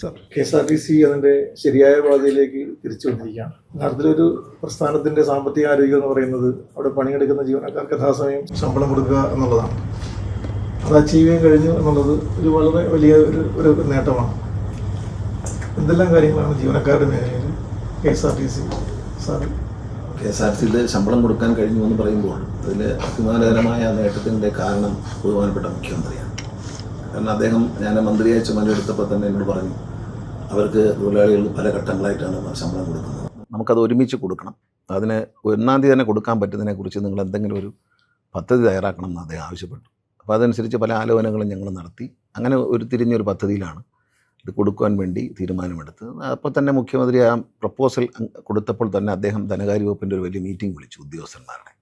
Sir K S R T C അതിന്റെ ശരിയായ പാതയിലേക്ക് തിരിച്ചു വന്നിരിക്കുകയാണ് യഥാർത്ഥത്തിലൊരു പ്രസ്ഥാനത്തിന്റെ സാമ്പത്തിക ആരോഗ്യം എന്ന് പറയുന്നത് അവിടെ പണിയെടുക്കുന്ന ജീവനക്കാർക്ക് യഥാസമയം ശമ്പളം കൊടുക്കുക എന്നുള്ളതാണ്. അത് അച്ചീവ് ചെയ്യാൻ കഴിഞ്ഞു എന്നുള്ളത് ഒരു വളരെ വലിയ ഒരു ഒരു നേട്ടമാണ്. എന്തെല്ലാം കാര്യങ്ങളാണ് ജീവനക്കാരുടെ മേഖലയിൽ K S R T C sir? K S R സിയിൽ ശമ്പളം കൊടുക്കാൻ കഴിഞ്ഞു എന്ന് പറയുമ്പോൾ അതിൽ അഭിമാനകരമായ നേട്ടത്തിന്റെ കാരണം ബഹുമാനപ്പെട്ട മുഖ്യമന്ത്രിയാണ്. കാരണം അദ്ദേഹം ഞാൻ മന്ത്രിയായി ചുമതലയെടുത്തപ്പോൾ തന്നെ എന്നോട് പറഞ്ഞു അവർക്ക് തൊഴിലാളികൾ പല ഘട്ടങ്ങളായിട്ടാണ് ശമ്പളം കൊടുക്കുന്നത്. നമുക്കത് ഒരുമിച്ച് കൊടുക്കണം. അതിന് ഒന്നാം തീയതി തന്നെ കൊടുക്കാൻ പറ്റുന്നതിനെക്കുറിച്ച് നിങ്ങൾ എന്തെങ്കിലും ഒരു പദ്ധതി തയ്യാറാക്കണം എന്ന് അദ്ദേഹം ആവശ്യപ്പെട്ടു. അപ്പോൾ അതനുസരിച്ച് പല ആലോചനകളും ഞങ്ങൾ നടത്തി. അങ്ങനെ ഒരു തിരിഞ്ഞൊരു പദ്ധതിയിലാണ് ഇത് കൊടുക്കുവാൻ വേണ്ടി തീരുമാനമെടുത്ത് അപ്പോൾ തന്നെ മുഖ്യമന്ത്രി ആ പ്രപ്പോസൽ കൊടുത്തപ്പോൾ തന്നെ അദ്ദേഹം ധനകാര്യ വകുപ്പിന്റെ ഒരു വലിയ മീറ്റിംഗ് വിളിച്ചു ഉദ്യോഗസ്ഥന്മാരുടെ.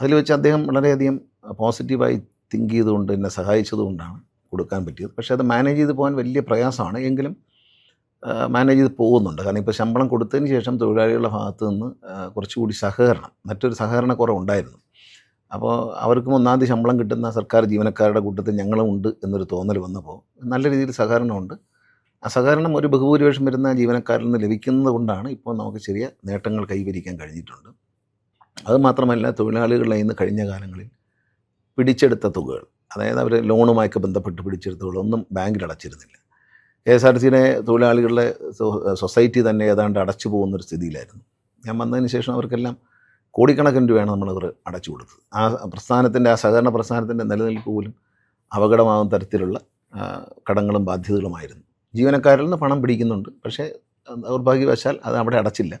അതിൽ വെച്ച് അദ്ദേഹം വളരെയധികം പോസിറ്റീവായി തിങ്ക് ചെയ്തുകൊണ്ട് എന്നെ സഹായിച്ചതുകൊണ്ടാണ് കൊടുക്കാൻ പറ്റിയത്. പക്ഷേ അത് മാനേജ് ചെയ്ത് പോകാൻ വലിയ പ്രയാസമാണ്. എങ്കിലും മാനേജ് ചെയ്ത് പോകുന്നുണ്ട്. കാരണം ഇപ്പോൾ ശമ്പളം കൊടുത്തതിന് ശേഷം തൊഴിലാളികളുടെ ഭാഗത്തു നിന്ന് കുറച്ചുകൂടി സഹകരണം മറ്റൊരു സഹകരണ കുറവുണ്ടായിരുന്നു അപ്പോൾ അവർക്കും ഒന്നാം തീയതി ശമ്പളം കിട്ടുന്ന സർക്കാർ ജീവനക്കാരുടെ കൂട്ടത്തിൽ ഞങ്ങളും ഉണ്ട് എന്നൊരു തോന്നൽ വന്നപ്പോൾ നല്ല രീതിയിൽ സഹകരണമുണ്ട്. ആ സഹകരണം ഒരു ബഹുഭൂരിപക്ഷം വരുന്ന ജീവനക്കാരിൽ നിന്ന് ലഭിക്കുന്നത് കൊണ്ടാണ് ഇപ്പോൾ നമുക്ക് ചെറിയ നേട്ടങ്ങൾ കൈവരിക്കാൻ കഴിഞ്ഞിട്ടുണ്ട്. അതുമാത്രമല്ല തൊഴിലാളികളുടെ നിന്ന് കഴിഞ്ഞ കാലങ്ങളിൽ പിടിച്ചെടുത്ത തുകകൾ അതായത് അവർ ലോണുമായൊക്കെ ബന്ധപ്പെട്ട് പിടിച്ചെടുത്ത തുകകളൊന്നും ബാങ്കിൽ അടച്ചിരുന്നില്ല കെ എസ് ആർ ടി സിയുടെ തൊഴിലാളികളുടെ സൊസൈറ്റി തന്നെ ഏതാണ്ട് അടച്ചു പോകുന്നൊരു സ്ഥിതിയിലായിരുന്നു. ഞാൻ വന്നതിന് ശേഷം അവർക്കെല്ലാം കോടിക്കണക്കിന് രൂപയാണ് നമ്മളവർ അടച്ചു കൊടുത്തത്. ആ പ്രസ്ഥാനത്തിന്റെ ആ സഹകരണ പ്രസ്ഥാനത്തിന്റെ നിലനിൽപ്പ് പോലും അപകടമാകുന്ന തരത്തിലുള്ള കടങ്ങളും ബാധ്യതകളുമായിരുന്നു. ജീവനക്കാരിൽ നിന്ന് പണം പിടിക്കുന്നുണ്ട്. പക്ഷേ ദൗർഭാഗ്യവശാൽ അത് അവിടെ അടച്ചില്ല.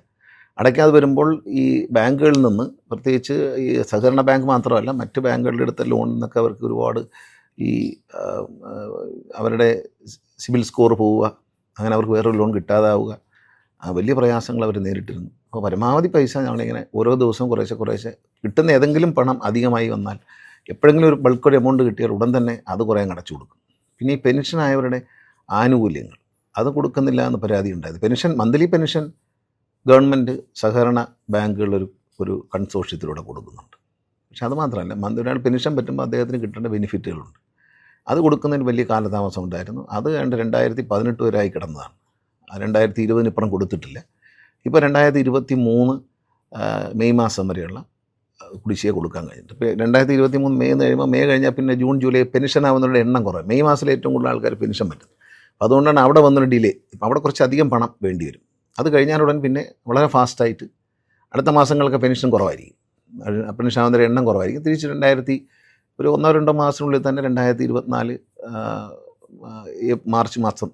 അടയ്ക്കാതെ വരുമ്പോൾ ഈ ബാങ്കുകളിൽ നിന്ന് പ്രത്യേകിച്ച് ഈ സഹകരണ ബാങ്ക് മാത്രമല്ല മറ്റ് ബാങ്കുകളുടെ അടുത്ത ലോണിൽ നിന്നൊക്കെ അവർക്ക് ഒരുപാട് ഈ അവരുടെ സിബിൽ സ്കോർ പോവുക അങ്ങനെ അവർക്ക് വേറൊരു ലോൺ കിട്ടാതാവുക വലിയ പ്രയാസങ്ങൾ അവർ നേരിട്ടിരുന്നു. അപ്പോൾ പരമാവധി പൈസ ഞങ്ങളിങ്ങനെ ഓരോ ദിവസവും കുറേശ്ശെ കുറേശ്ശെ കിട്ടുന്ന ഏതെങ്കിലും പണം അധികമായി വന്നാൽ എപ്പോഴെങ്കിലും ഒരു ബൾക്ക് എമൗണ്ട് കിട്ടിയാൽ ഉടൻ തന്നെ അത് കുറേ അടച്ചു കൊടുക്കും. പിന്നെ ഈ പെൻഷനായവരുടെ ആനുകൂല്യങ്ങൾ അത് കൊടുക്കുന്നില്ല എന്ന് പരാതി ഉണ്ടായത്. പെൻഷൻ മന്ത്ലി പെൻഷൻ ഗവൺമെന്റ് സഹകരണ ബാങ്കുകളൊരു ഒരു കൺസോഷ്യത്തിലൂടെ കൊടുക്കുന്നുണ്ട്. പക്ഷെ അത് മാത്രമല്ല മന്ത്രി ഒരാൾ പെൻഷൻ പറ്റുമ്പോൾ അദ്ദേഹത്തിന് കിട്ടേണ്ട ബെനിഫിറ്റുകളുണ്ട് അത് കൊടുക്കുന്നതിന് വലിയ കാലതാമസം ഉണ്ടായിരുന്നു. അത് കണ്ട് രണ്ടായിരത്തി പതിനെട്ട് വരെ ആയി കിടന്നതാണ്. രണ്ടായിരത്തി ഇരുപതിന് ഇപ്പുറം കൊടുത്തിട്ടില്ല. ഇപ്പോൾ രണ്ടായിരത്തി ഇരുപത്തി മൂന്ന് മെയ് മാസം വരെയുള്ള കുടിശ്ശിക കൊടുക്കാൻ കഴിഞ്ഞിട്ട് ഇപ്പോൾ രണ്ടായിരത്തി ഇരുപത്തി മൂന്ന് മെയ് എന്ന് കഴിയുമ്പോൾ മെയ് കഴിഞ്ഞാൽ പിന്നെ ജൂൺ ജൂലൈ പെൻഷൻ ആവുന്നവരുടെ എണ്ണം കുറവ്. മെയ് മാസത്തിൽ ഏറ്റവും കൂടുതൽ ആൾക്കാർ പെൻഷൻ പറ്റും അപ്പോൾ അതുകൊണ്ടാണ് അവിടെ വന്നൊരു ഡിലേ. ഇപ്പോൾ അവിടെ കുറച്ച് അധികം പണം വേണ്ടി വരും. അത് കഴിഞ്ഞാലുടൻ പിന്നെ വളരെ ഫാസ്റ്റായിട്ട് അടുത്ത മാസങ്ങളൊക്കെ പെൻഷൻ കുറവായിരിക്കും. പെൻഷൻ ആവുന്നവരുടെ എണ്ണം കുറവായിരിക്കും. തിരിച്ച് രണ്ടായിരത്തി ഒരു ഒന്നോ രണ്ടോ മാസത്തിനുള്ളിൽ തന്നെ രണ്ടായിരത്തി ഇരുപത്തിനാല് മാർച്ച് മാസം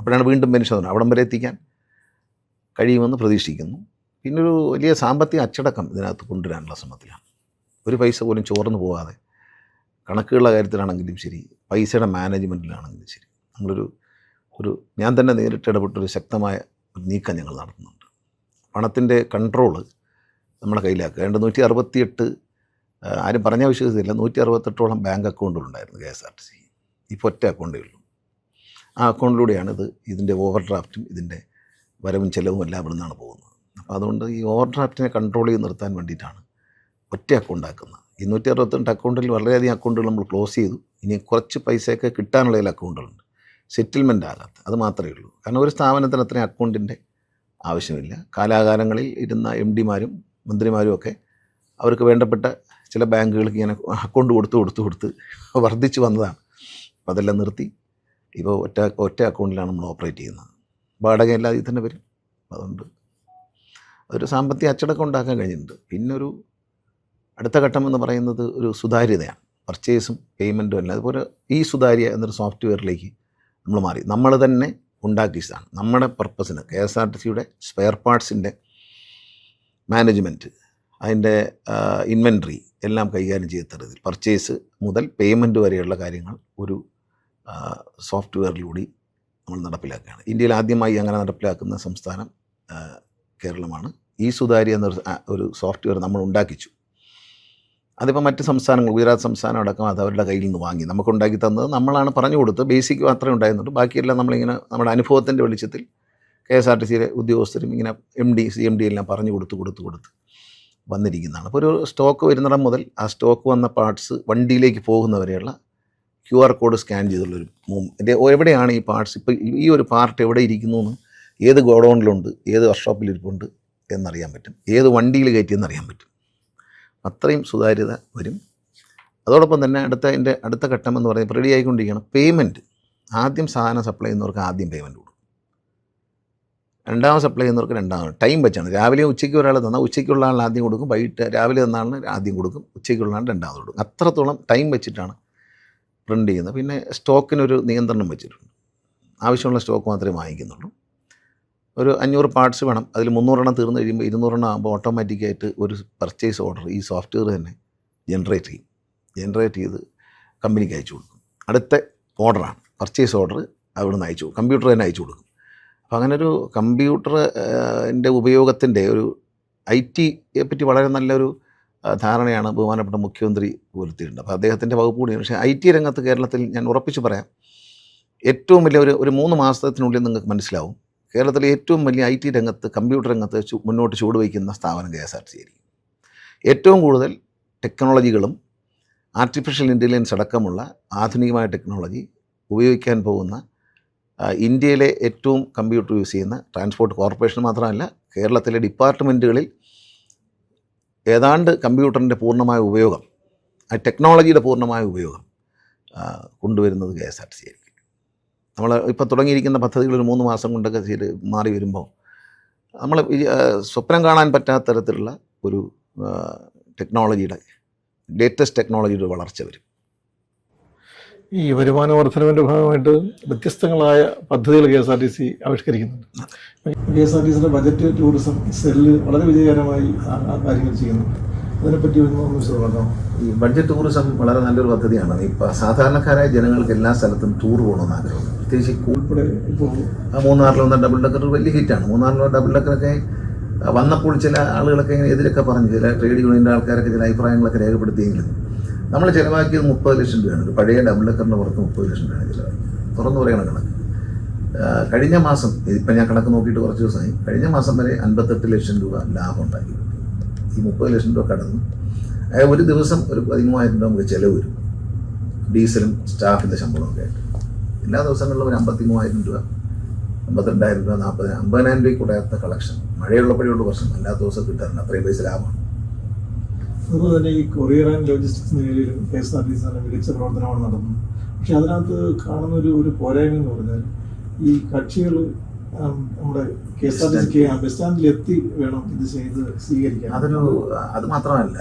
അപ്പോഴാണ് വീണ്ടും പെൻഷൻ അവിടം വരെ എത്തിക്കാൻ കഴിയുമെന്ന് പ്രതീക്ഷിക്കുന്നു. പിന്നൊരു വലിയ സാമ്പത്തിക അച്ചടക്കം ഇതിനകത്ത് കൊണ്ടുവരാനുള്ള ശ്രമത്തിലാണ്. ഒരു പൈസ പോലും ചോർന്നു പോകാതെ കണക്കുകളുടെ കാര്യത്തിലാണെങ്കിലും ശരി പൈസയുടെ മാനേജ്മെന്റിലാണെങ്കിലും ശരി നമ്മളൊരു ഒരു ഞാൻ തന്നെ നേരിട്ട് ഇടപെട്ടൊരു ശക്തമായ ഒരു നീക്കം ഞങ്ങൾ നടത്തുന്നുണ്ട്. പണത്തിന്റെ കൺട്രോൾ നമ്മുടെ കയ്യിലാക്കുക. രണ്ട് നൂറ്റി അറുപത്തിയെട്ട് ആരും പറഞ്ഞാൽ വിശ്വസിച്ചില്ല നൂറ്റി അറുപത്തെട്ടോളം bank അക്കൗണ്ടുകളുണ്ടായിരുന്നു K S R T C. ഇപ്പോൾ ഒറ്റ അക്കൗണ്ടേ ഉള്ളൂ. ആ അക്കൗണ്ടിലൂടെയാണ് ഇത് ഇതിന്റെ ഓവർ ഡ്രാഫ്റ്റും ഇതിന്റെ വരവും ചെലവും എല്ലാം ഇവിടെ നിന്നാണ് പോകുന്നത്. അപ്പോൾ അതുകൊണ്ട് ഈ ഓവർ ഡ്രാഫ്റ്റിനെ കൺട്രോൾ ചെയ്ത് നിർത്താൻ വേണ്ടിയിട്ടാണ് ഒറ്റ അക്കൗണ്ട് ആക്കുന്നത്. ഈ നൂറ്റി അറുപത്തെട്ട് അക്കൗണ്ടിൽ വളരെയധികം അക്കൗണ്ടുകൾ നമ്മൾ ക്ലോസ് ചെയ്തു. ഇനി കുറച്ച് പൈസയൊക്കെ കിട്ടാനുള്ള അക്കൗണ്ടുകളുണ്ട്. സെറ്റിൽമെന്റ് ആകാത്ത അത് മാത്രമേ ഉള്ളൂ. കാരണം ഒരു സ്ഥാപനത്തിന് അത്രയും അക്കൗണ്ടിന്റെ ആവശ്യമില്ല. കാലാകാലങ്ങളിൽ ഇരുന്ന എം ഡിമാരും മന്ത്രിമാരും ഒക്കെ അവർക്ക് വേണ്ടപ്പെട്ട ചില ബാങ്കുകൾക്ക് ഇങ്ങനെ അക്കൗണ്ട് കൊടുത്ത് കൊടുത്ത് കൊടുത്ത് വർദ്ധിച്ചു വന്നതാണ്. അപ്പോൾ അതെല്ലാം നിർത്തി. ഇപ്പോൾ ഒറ്റ ഒറ്റ അക്കൗണ്ടിലാണ് നമ്മൾ ഓപ്പറേറ്റ് ചെയ്യുന്നത്. വാടക ഇതിൽ തന്നെ വരും അതുകൊണ്ട് ഒരു സാമ്പത്തിക അച്ചടക്കം ഉണ്ടാക്കാൻ കഴിഞ്ഞിട്ടുണ്ട്. പിന്നെ ഒരു അടുത്ത ഘട്ടം എന്ന് പറയുന്നത് ഒരു സുതാര്യതയാണ്. പർച്ചേസും പേയ്മെന്റും എല്ലാം. അതുപോലെ ഈ സുതാര്യ എന്നൊരു സോഫ്റ്റ്വെയറിലേക്ക് നമ്മൾ മാറി. നമ്മൾ തന്നെ ഉണ്ടാക്കിയതാണ്. നമ്മുടെ പർപ്പസിന് കെ എസ് ആർ ടി സിയുടെ സ്പെയർ പാർട്സിന്റെ മാനേജ്മെന്റ് അതിന്റെ ഇൻവെൻട്രി എല്ലാം കൈകാര്യം ചെയ്യുന്ന തരത്തിൽ. പർച്ചേസ് മുതൽ പേയ്മെന്റ് വരെയുള്ള കാര്യങ്ങൾ ഒരു സോഫ്റ്റ്വെയറിലൂടെ നമ്മൾ നടപ്പിലാക്കുകയാണ്. ഇന്ത്യയിൽ ആദ്യമായി അങ്ങനെ നടപ്പിലാക്കുന്ന സംസ്ഥാനം കേരളമാണ്. ഈ സുതാര്യ എന്നൊരു ഒരു സോഫ്റ്റ്വെയർ നമ്മൾ ഉണ്ടാക്കിച്ചു. അതിപ്പോൾ മറ്റ് സംസ്ഥാനങ്ങൾ ഗുജറാത്ത് സംസ്ഥാനം അടക്കം അത് അവരുടെ കയ്യിൽ നിന്ന് വാങ്ങി. നമുക്ക് ഉണ്ടാക്കി തന്നത് നമ്മളാണ് പറഞ്ഞു കൊടുത്ത് ബേസിക് മാത്രമേ ഉണ്ടായിരുന്നുള്ളൂ. ബാക്കിയെല്ലാം നമ്മളിങ്ങനെ നമ്മുടെ അനുഭവത്തിന്റെ വെളിച്ചത്തിൽ കെ എസ് ആർ ടി സിയിലെ ഉദ്യോഗസ്ഥരും ഇങ്ങനെ M D C M D എല്ലാം പറഞ്ഞു കൊടുത്ത് കൊടുത്ത് കൊടുത്ത്. വന്നിരിക്കുന്നതാണ്. അപ്പോൾ ഒരു സ്റ്റോക്ക് വരുന്നിടം മുതൽ ആ സ്റ്റോക്ക് വന്ന പാർട്സ് വണ്ടിയിലേക്ക് പോകുന്നവരെയുള്ള ക്യു ആർ കോഡ് സ്കാൻ ചെയ്തുള്ളൊരു മൂവ് എവിടെയാണ് ഈ പാർട്സ് ഇപ്പോൾ ഈ ഒരു പാർട്ട് എവിടെ ഇരിക്കുന്നു എന്ന് ഏത് ഗോഡൗണിലുണ്ട് ഏത് വർക്ക്ഷോപ്പിൽ ഇരിപ്പുണ്ട് എന്നറിയാൻ പറ്റും. ഏത് വണ്ടിയിൽ കയറ്റിയെന്ന് അറിയാൻ പറ്റും. അത്രയും സുതാര്യത വരും. അതോടൊപ്പം തന്നെ അടുത്ത എന്റെ അടുത്ത ഘട്ടം എന്ന് പറയുന്നത് റെഡി ആയിക്കൊണ്ടിരിക്കുകയാണ്. പേയ്മെന്റ് ആദ്യം സാധനം സപ്ലൈ ചെയ്യുന്നവർക്ക് ആദ്യം പേയ്മെന്റ് കൊടുക്കും. രണ്ടാമത് സപ്ലൈ ചെയ്യുന്നവർക്ക് രണ്ടാമത് ടൈം വെച്ചാണ്. രാവിലെ ഉച്ചയ്ക്ക് ഒരാൾ തന്നാൽ ഉച്ചയ്ക്കുള്ള ആൾ ആദ്യം കൊടുക്കും. വൈകിട്ട് രാവിലെ തന്ന ആളിന് ആദ്യം കൊടുക്കും. ഉച്ചയ്ക്കുള്ള ആൾ രണ്ടാമത് കൊടുക്കും. അത്രത്തോളം ടൈം വെച്ചിട്ടാണ് പ്രിന്റ് ചെയ്യുന്നത്. പിന്നെ സ്റ്റോക്കിനൊരു നിയന്ത്രണം വെച്ചിട്ടുണ്ട്. ആവശ്യമുള്ള സ്റ്റോക്ക് മാത്രമേ വാങ്ങിക്കുന്നുള്ളൂ. ഒരു അഞ്ഞൂറ് പാർട്സ് വേണം. അതിൽ മുന്നൂറെണ്ണം തീർന്നു കഴിയുമ്പോൾ ഇരുന്നൂറെണ്ണം ആകുമ്പോൾ ഓട്ടോമാറ്റിക്കായിട്ട് ഒരു പർച്ചേസ് ഓർഡർ ഈ സോഫ്റ്റ്വെയർ തന്നെ ജനറേറ്റ് ചെയ്യും. ജനറേറ്റ് ചെയ്ത് കമ്പനിക്ക് അയച്ചു കൊടുക്കും. അടുത്ത ഓർഡറാണ് പർച്ചേസ് ഓർഡർ അവിടുന്ന് അയച്ചു കൊടുക്കും. കമ്പ്യൂട്ടർ തന്നെ അയച്ചു കൊടുക്കും. അപ്പോൾ അങ്ങനെ ഒരു കമ്പ്യൂട്ടറിന്റെ ഉപയോഗത്തിന്റെ ഒരു ഐ ടിയെ പറ്റി വളരെ നല്ലൊരു ധാരണയാണ് ബഹുമാനപ്പെട്ട മുഖ്യമന്ത്രി പുലർത്തിയിട്ടുണ്ട് അപ്പോൾ അദ്ദേഹത്തിന്റെ വകുപ്പ് കൂടിയാണ്. പക്ഷേ ഐ ടി രംഗത്ത് കേരളത്തിൽ ഞാൻ ഉറപ്പിച്ച് പറയാം ഏറ്റവും വലിയ ഒരു ഒരു മൂന്ന് മാസത്തിനുള്ളിൽ നിങ്ങൾക്ക് മനസ്സിലാവും കേരളത്തിലെ ഏറ്റവും വലിയ ഐ ടി രംഗത്ത് കമ്പ്യൂട്ടർ രംഗത്ത് മുന്നോട്ട് ചുവടുവയ്ക്കുന്ന സ്ഥാപനം K S R T C ആയിരിക്കും. ഏറ്റവും കൂടുതൽ ടെക്നോളജികളും ആർട്ടിഫിഷ്യൽ ഇന്റലിജൻസ് അടക്കമുള്ള ആധുനികമായ ടെക്നോളജി ഉപയോഗിക്കാൻ പോകുന്ന ഇന്ത്യയിലെ ഏറ്റവും കമ്പ്യൂട്ടർ യൂസ് ചെയ്യുന്ന ട്രാൻസ്പോർട്ട് കോർപ്പറേഷൻ മാത്രമല്ല കേരളത്തിലെ ഡിപ്പാർട്ട്മെന്റുകളിൽ ഏതാണ്ട് കമ്പ്യൂട്ടറിന്റെ പൂർണമായ ഉപയോഗം ആ ടെക്നോളജിയുടെ പൂർണമായ ഉപയോഗം കൊണ്ടുവരുന്നത് K S R T C ആയിരിക്കും. നമ്മൾ ഇപ്പോൾ തുടങ്ങിയിരിക്കുന്ന പദ്ധതികൾ ഒരു മൂന്ന് മാസം കൊണ്ടൊക്കെ ചെയ്ത് മാറി വരുമ്പോൾ നമ്മൾ സ്വപ്നം കാണാൻ പറ്റാത്ത തരത്തിലുള്ള ഒരു ടെക്നോളജിയുടെ ലേറ്റസ്റ്റ് ടെക്നോളജിയുടെ വളർച്ച വരും. ഈ വരുമാന വർധനവിന്റെ ഭാഗമായിട്ട് വ്യത്യസ്തങ്ങളായ പദ്ധതികൾ K S R T C ആവിഷ്കരിക്കുന്നുണ്ട്. K S R T സിയുടെ ബജറ്റ് ടൂറിസം സെല്ല് വളരെ വിജയകരമായി ആ- കാര്യങ്ങൾ ചെയ്യുന്നുണ്ട്. അതിനെപ്പറ്റി ഒന്ന് വിശദമാക്കാം ഈ ബഡ്ജറ്റ് ടൂറിസം വളരെ നല്ലൊരു പദ്ധതിയാണ്. ഇപ്പോൾ സാധാരണക്കാരായ ജനങ്ങൾക്ക് എല്ലാ സ്ഥലത്തും ടൂർ പോകണമെന്ന് ആഗ്രഹമുണ്ട്. പ്രത്യേകിച്ച് ഉൾപ്പെടെ ഇപ്പോൾ ആ മൂന്നാറിൽ വന്ന ഡബിൾ ഡക്കർ വലിയ ഹിറ്റാണ്. മൂന്നാറിൽ ഡബിൾ ഡക്കറൊക്കെ വന്നപ്പോൾ ചില ആളുകളൊക്കെ ഇങ്ങനെ എതിരൊക്കെ പറഞ്ഞു ചില ട്രേഡ് യൂണിയന്റെ ആൾക്കാരൊക്കെ ചില അഭിപ്രായങ്ങളൊക്കെ രേഖപ്പെടുത്തിയെങ്കിലും നമ്മൾ ചിലവാക്കിയത് മുപ്പത് ലക്ഷം രൂപയാണ്. പഴയ ഡബിൾ ഡക്കറിന്റെ പുറത്ത് മുപ്പത് ലക്ഷം രൂപയാണ് ചിലവാക്കിയത്. തുറന്നു പറയണ കണക്ക്. കഴിഞ്ഞ മാസം ഇപ്പം ഞാൻ കണക്ക് നോക്കിയിട്ട് കുറച്ച് ദിവസമായി. കഴിഞ്ഞ മാസം വരെ അൻപത്തെട്ട് ലക്ഷം രൂപ ലാഭം ഉണ്ടാക്കി. ഈ മുപ്പത് ലക്ഷം രൂപ കടന്നു അതായത് ഒരു ദിവസം ഒരു പതിമൂവായിരം രൂപ നമുക്ക് ചിലവ് വരും. ഡീസലും സ്റ്റാഫിന്റെ ശമ്പളമൊക്കെ ആയിട്ട്. എല്ലാ ദിവസങ്ങളിലും ഒരു അമ്പത്തി മൂവായിരം രൂപ അമ്പത്തിരണ്ടായിരം രൂപ നാൽപ്പത് അമ്പതിനായിരം രൂപ കൂടാത്ത കളക്ഷൻ. മഴയുള്ളപ്പോഴുള്ള പ്രശ്നം. അല്ലാത്ത ദിവസം കിട്ടാറുണ്ട് അത്രയും പൈസ ലാഭമാണ്. അതുപോലെ തന്നെ ഈ കൊറിയർ ആൻഡ് ലോജിസ്റ്റിക്സ് മേഖലയിലും K S R T C നല്ല മികച്ച പ്രവർത്തനമാണ് നടന്നത് പക്ഷെ അതിനകത്ത് കാണുന്ന ഒരു ഒരു പോരായ്മ എന്ന് പറഞ്ഞാൽ ഈ കക്ഷികൾ നമ്മുടെ കെ എസ് ആർ ടി സിക്ക് ബസ് സ്റ്റാൻഡിൽ എത്തി വേണം ഇത് ചെയ്ത് സ്വീകരിക്കാൻ. അതൊരു അത് മാത്രമല്ല